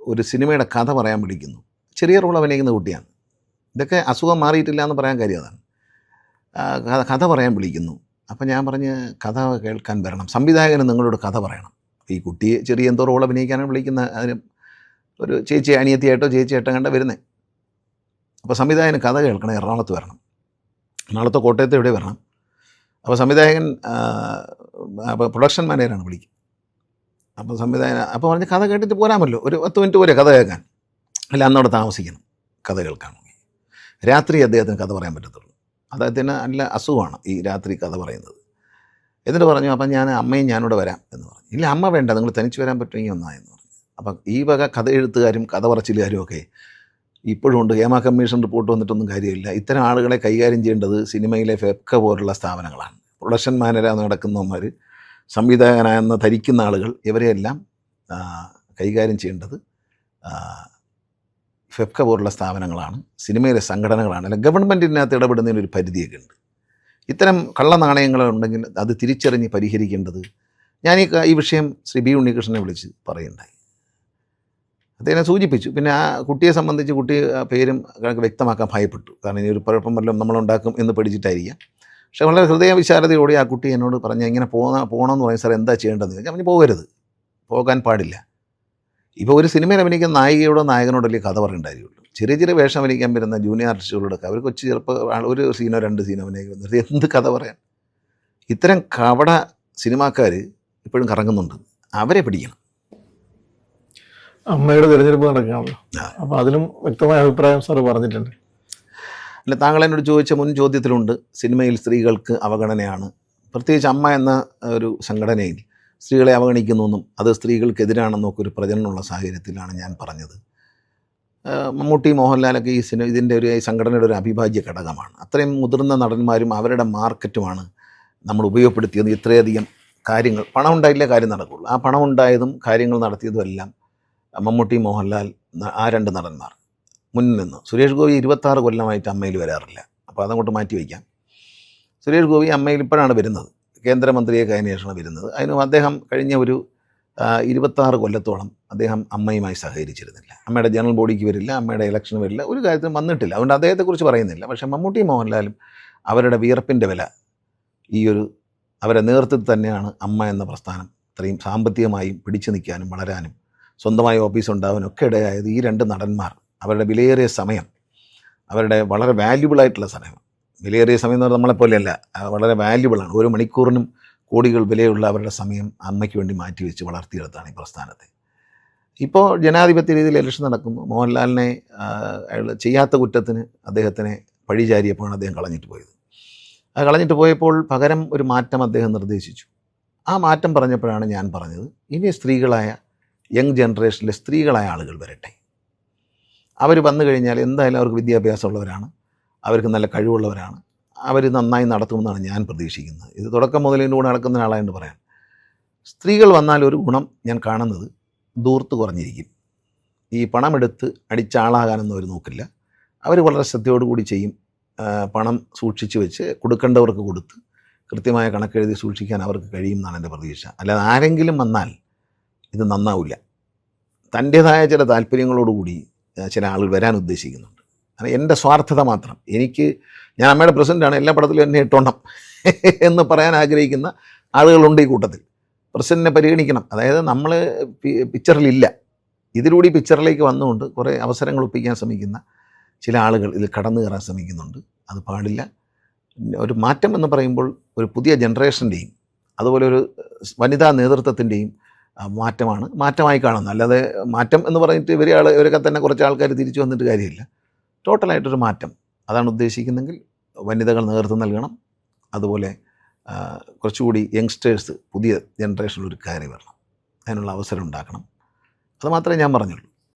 ഒരു സിനിമയുടെ കഥ പറയാൻ പിടിക്കുന്നു ചെറിയ റോൾ അഭിനയിക്കുന്ന കുട്ടിയാണ്. ഇതൊക്കെ അസുഖം മാറിയിട്ടില്ല എന്ന് പറയാൻ കാര്യം അതാണ്. കഥ- പറയാൻ വിളിക്കുന്നു. അപ്പം ഞാൻ പറഞ്ഞ് കഥ കേൾക്കാൻ വരണം. സംവിധായകന് നിങ്ങളോട് കഥ പറയണം. ഈ കുട്ടിയെ ചെറിയ എന്തോ റോൾ അഭിനയിക്കാനാണ് വിളിക്കുന്ന അതിന് ഒരു ചേച്ചി അനിയത്തിയായിട്ടോ ഏട്ടം കണ്ട വരുന്നത് അപ്പോൾ സംവിധായകന് കഥ കേൾക്കണം എറണാകുളത്ത് വരണം. എറണാകുളത്ത് കോട്ടയത്ത് എവിടെ വരണം. അപ്പോൾ സംവിധായകൻ അപ്പോൾ പ്രൊഡക്ഷൻ മാനേജറാണ് വിളിക്കുക അപ്പോൾ സംവിധായകൻ അപ്പോൾ പറഞ്ഞ് കഥ കേട്ടിട്ട് പോരാമല്ലോ. ഒരു പത്ത് മിനിറ്റ് പോരെ കഥ കേൾക്കാൻ. അല്ല അന്നവിടെ താമസിക്കണം. കഥ കേൾക്കാൻ. രാത്രി അദ്ദേഹത്തിന് കഥ പറയാൻ പറ്റത്തുള്ളൂ. അദ്ദേഹത്തിന് നല്ല അസുഖമാണ് ഈ രാത്രി കഥ പറയുന്നത്. എന്നിട്ട് പറഞ്ഞു അപ്പം ഞാൻ അമ്മയും ഞാനിവിടെ വരാം എന്ന് പറഞ്ഞു. ഇല്ല അമ്മ വേണ്ട നിങ്ങൾ തനിച്ച് വരാൻ പറ്റുമെങ്കിൽ ഒന്നായെന്ന് പറഞ്ഞു. അപ്പം ഈ വക കഥ എഴുത്തുകാരും കഥ പറച്ചിലുകാരും ഒക്കെ ഇപ്പോഴും ഉണ്ട്. ഹേമ കമ്മീഷൻ റിപ്പോർട്ട് വന്നിട്ടൊന്നും കാര്യമില്ല. ഇത്തരം ആളുകളെ കൈകാര്യം ചെയ്യേണ്ടത് സിനിമയിലെ ഫെബ്ക പോലുള്ള സ്ഥാപനങ്ങളാണ്. പ്രൊഡക്ഷൻ മാനേജർ നടക്കുന്നവന്മാർ സംവിധായകനായെന്ന് ധരിക്കുന്ന ആളുകൾ ഇവരെയെല്ലാം കൈകാര്യം ചെയ്യേണ്ടത് ആ, ഫെപ്ക പോലുള്ള സ്ഥാപനങ്ങളാണ് സിനിമയിലെ സംഘടനകളാണ് അല്ലെങ്കിൽ ഗവൺമെന്റിനകത്ത് ഇടപെടുന്നതിന് ഒരു പരിധിയൊക്കെ ഉണ്ട് ഇത്തരം കള്ള നാണയങ്ങളുണ്ടെങ്കിൽ അത് തിരിച്ചറിഞ്ഞ് പരിഹരിക്കേണ്ടത് ഞാൻ ഈ ഈ വിഷയം ശ്രീ ബി ഉണ്ണികൃഷ്ണനെ വിളിച്ച് പറയുണ്ടായി അദ്ദേഹം സൂചിപ്പിച്ചു. പിന്നെ ആ കുട്ടിയെ സംബന്ധിച്ച് കുട്ടി പേരും കണക്ക് വ്യക്തമാക്കാൻ ഭയപ്പെട്ടു. കാരണം ഇനി ഒരു കുഴപ്പം വല്ലതും നമ്മളുണ്ടാക്കും എന്ന് പേടിച്ചിട്ടായിരിക്കാം പക്ഷേ വളരെ ഹൃദയവിശാലതയോടെ ആ കുട്ടി എന്നോട് പറഞ്ഞു ഇങ്ങനെ പോകണം പോകണമെന്ന് പറയും സാർ എന്താ ചെയ്യേണ്ടതെന്ന്? ഞാൻ പറഞ്ഞു പോകരുത്. പോകാൻ പാടില്ല. ഇപ്പോൾ ഒരു സിനിമയിൽ അഭിനയിക്കുന്ന നായികയോടോ നായകനോടോ അല്ലെങ്കിൽ കഥ പറയേണ്ടായിരിക്കുള്ളൂ. ചെറിയ ചെറിയ വേഷം അഭിനയിക്കാൻ വരുന്ന ജൂനിയർ ആർട്ടിസ്റ്റുകളോടൊക്കെ അവർ കൊച്ചു ചെറുപ്പ ഒരു സീനോ രണ്ട് സീനോ അഭിനയിക്കുന്നത് എന്ത് കഥ പറയാൻ? ഇത്തരം കവട സിനിമാക്കാർ ഇപ്പോഴും കറങ്ങുന്നുണ്ട്. അവരെ പിടിക്കണം. അമ്മയുടെ തിരഞ്ഞെടുപ്പ് നടക്കുകയാണല്ലോ. അപ്പോൾ അതിലും വ്യക്തമായ അഭിപ്രായം സാർ പറഞ്ഞിട്ടുണ്ട്. അല്ല താങ്കൾ എന്നോട് ചോദിച്ച മുൻ ചോദ്യത്തിലുണ്ട് സിനിമയിൽ സ്ത്രീകൾക്ക് അവഗണനയാണ്. പ്രത്യേകിച്ച് അമ്മ എന്ന ഒരു സംഘടനയിൽ സ്ത്രീകളെ അവഗണിക്കുന്നെന്നും അത് സ്ത്രീകൾക്കെതിരാണെന്നും ഒക്കെ ഒരു പ്രചരണമുള്ള സാഹചര്യത്തിലാണ് ഞാൻ പറഞ്ഞത്. മമ്മൂട്ടി മോഹൻലാലൊക്കെ ഈ സിനിമ ഇതിന്റെ ഒരു സംഘടനയുടെ ഒരു അവിഭാജ്യ ഘടകമാണ്. അത്രയും മുതിർന്ന നടന്മാരും അവരുടെ മാർക്കറ്റുമാണ് നമ്മൾ ഉപയോഗപ്പെടുത്തിയത്. ഇത്രയധികം കാര്യങ്ങൾ പണം ഉണ്ടായില്ലേ കാര്യം നടക്കുള്ളൂ. ആ പണം ഉണ്ടായതും കാര്യങ്ങൾ നടത്തിയതും എല്ലാം മമ്മൂട്ടി മോഹൻലാൽ ആ രണ്ട് നടന്മാർ മുന്നിൽ നിന്ന്. സുരേഷ് ഗോപി ഇരുപത്താറ് കൊല്ലമായിട്ട് അമ്മയിൽ വരാറില്ല. അപ്പോൾ അതങ്ങോട്ട് മാറ്റി വയ്ക്കാം സുരേഷ് ഗോപി അമ്മയിൽ ഇപ്പോഴാണ് വരുന്നത്. കേന്ദ്രമന്ത്രിയൊക്കെ അന്വേഷണം വരുന്നത്. അതിന് അദ്ദേഹം കഴിഞ്ഞ ഒരു ഇരുപത്താറ് കൊല്ലത്തോളം അദ്ദേഹം അമ്മയുമായി സഹകരിച്ചിരുന്നില്ല. അമ്മയുടെ ജനറൽ ബോഡിക്ക് വരില്ല അമ്മയുടെ ഇലക്ഷൻ വരില്ല ഒരു കാര്യത്തിനും വന്നിട്ടില്ല. അതുകൊണ്ട് അദ്ദേഹത്തെക്കുറിച്ച് പറയുന്നില്ല. പക്ഷേ മമ്മൂട്ടി മോഹൻലാലും അവരുടെ വിയർപ്പിന്റെ വില ഈ ഒരു അവരെ നേതൃത്വത്തിൽ തന്നെയാണ് അമ്മ എന്ന പ്രസ്ഥാനം ഇത്രയും സാമ്പത്തികമായും പിടിച്ചു നിൽക്കാനും വളരാനും സ്വന്തമായി ഓഫീസ് ഉണ്ടാവാനും ഒക്കെ ഇടയായത് ഈ രണ്ട് നടന്മാർ. അവരുടെ വിലയേറിയ സമയം അവരുടെ വളരെ വാല്യുബിൾ ആയിട്ടുള്ള സമയം. വിലയേറിയ സമയം എന്ന് പറഞ്ഞാൽ നമ്മളെപ്പോലെയല്ല. വളരെ വാല്യുബിളാണ് ഓരോ മണിക്കൂറിനും കോടികൾ വിലയുള്ള അവരുടെ സമയം അമ്മയ്ക്ക് വേണ്ടി മാറ്റിവെച്ച് വളർത്തിയെടുത്താണ് ഈ പ്രസ്ഥാനത്തെ. ഇപ്പോൾ ജനാധിപത്യ രീതിയിൽ ഇലക്ഷൻ നടക്കുന്നു മോഹൻലാലിനെ അയാൾ ചെയ്യാത്ത കുറ്റത്തിന് അദ്ദേഹത്തിനെ പഴിചാരിയപ്പോഴാണ് അദ്ദേഹം കളഞ്ഞിട്ട് പോയത്. അത് കളഞ്ഞിട്ട് പോയപ്പോൾ പകരം ഒരു മാറ്റം അദ്ദേഹം നിർദ്ദേശിച്ചു. ആ മാറ്റം പറഞ്ഞപ്പോഴാണ് ഞാൻ പറഞ്ഞത് ഇനി സ്ത്രീകളായ യങ് ജനറേഷനിലെ സ്ത്രീകളായ ആളുകൾ വരട്ടെ. അവർ വന്നു കഴിഞ്ഞാൽ എന്തായാലും അവർക്ക് വിദ്യാഭ്യാസമുള്ളവരാണ്. അവർക്ക് നല്ല കഴിവുള്ളവരാണ്. അവർ നന്നായി നടത്തുമെന്നാണ് ഞാൻ പ്രതീക്ഷിക്കുന്നത്. ഇത് തുടക്കം മുതൽ കൂടെ നടക്കുന്ന ആളായെന്ന് പറയാം. സ്ത്രീകൾ വന്നാൽ ഒരു ഗുണം ഞാൻ കാണുന്നത് ദൂർത്ത് കുറഞ്ഞിരിക്കും. ഈ പണമെടുത്ത് അടിച്ച ആളാകാനൊന്നും അവർ നോക്കില്ല. അവർ വളരെ ശ്രദ്ധയോടുകൂടി ചെയ്യും. പണം സൂക്ഷിച്ച് വെച്ച് കൊടുക്കേണ്ടവർക്ക് കൊടുത്ത് കൃത്യമായ കണക്കെഴുതി സൂക്ഷിക്കാൻ അവർക്ക് കഴിയും എന്നാണ് എന്റെ പ്രതീക്ഷ. അല്ലാതെ ആരെങ്കിലും വന്നാൽ ഇത് നന്നാവില്ല. തന്റേതായ ചില താല്പര്യങ്ങളോടുകൂടി ചില ആളുകൾ വരാൻ ഉദ്ദേശിക്കുന്നുണ്ട്. കാരണം എന്റെ സ്വാർത്ഥത മാത്രം. എനിക്ക് ഞാൻ അമ്മയുടെ പ്രസിഡന്റാണ് എല്ലാ പടത്തിലും എന്നെ ഇട്ടോണം എന്ന് പറയാൻ ആഗ്രഹിക്കുന്ന ആളുകളുണ്ട് ഈ കൂട്ടത്തിൽ. പ്രസിഡന്റിനെ പരിഗണിക്കണം. അതായത് നമ്മൾ പിക്ചറിലില്ല. ഇതിലൂടെ പിക്ചറിലേക്ക് വന്നുകൊണ്ട് കുറേ അവസരങ്ങൾ ഒപ്പിക്കാൻ ശ്രമിക്കുന്ന ചില ആളുകൾ ഇതിൽ കടന്നു കയറാൻ ശ്രമിക്കുന്നുണ്ട്. അത് പാടില്ല. ഒരു മാറ്റം എന്ന് പറയുമ്പോൾ ഒരു പുതിയ ജനറേഷന്റെയും അതുപോലെ ഒരു വനിതാ നേതൃത്വത്തിന്റെയും മാറ്റമാണ്. മാറ്റമായി കാണുന്നത് അല്ലാതെ മാറ്റം എന്ന് പറഞ്ഞിട്ട് ഇവരെ ആൾ ഇവരൊക്കെ തന്നെ കുറച്ച് ആൾക്കാർ തിരിച്ചു വന്നിട്ട് കാര്യമില്ല. ടോട്ടലായിട്ടൊരു മാറ്റം. അതാണ് ഉദ്ദേശിക്കുന്നതെങ്കിൽ വനിതകൾ നേതൃത്വം നൽകണം. അതുപോലെ കുറച്ചുകൂടി യങ്സ്റ്റേഴ്സ് പുതിയ ജനറേഷനിൽ ഒരു കയറി വരണം. അതിനുള്ള അവസരം ഉണ്ടാക്കണം. അതുമാത്രമേ ഞാൻ പറഞ്ഞുള്ളൂ.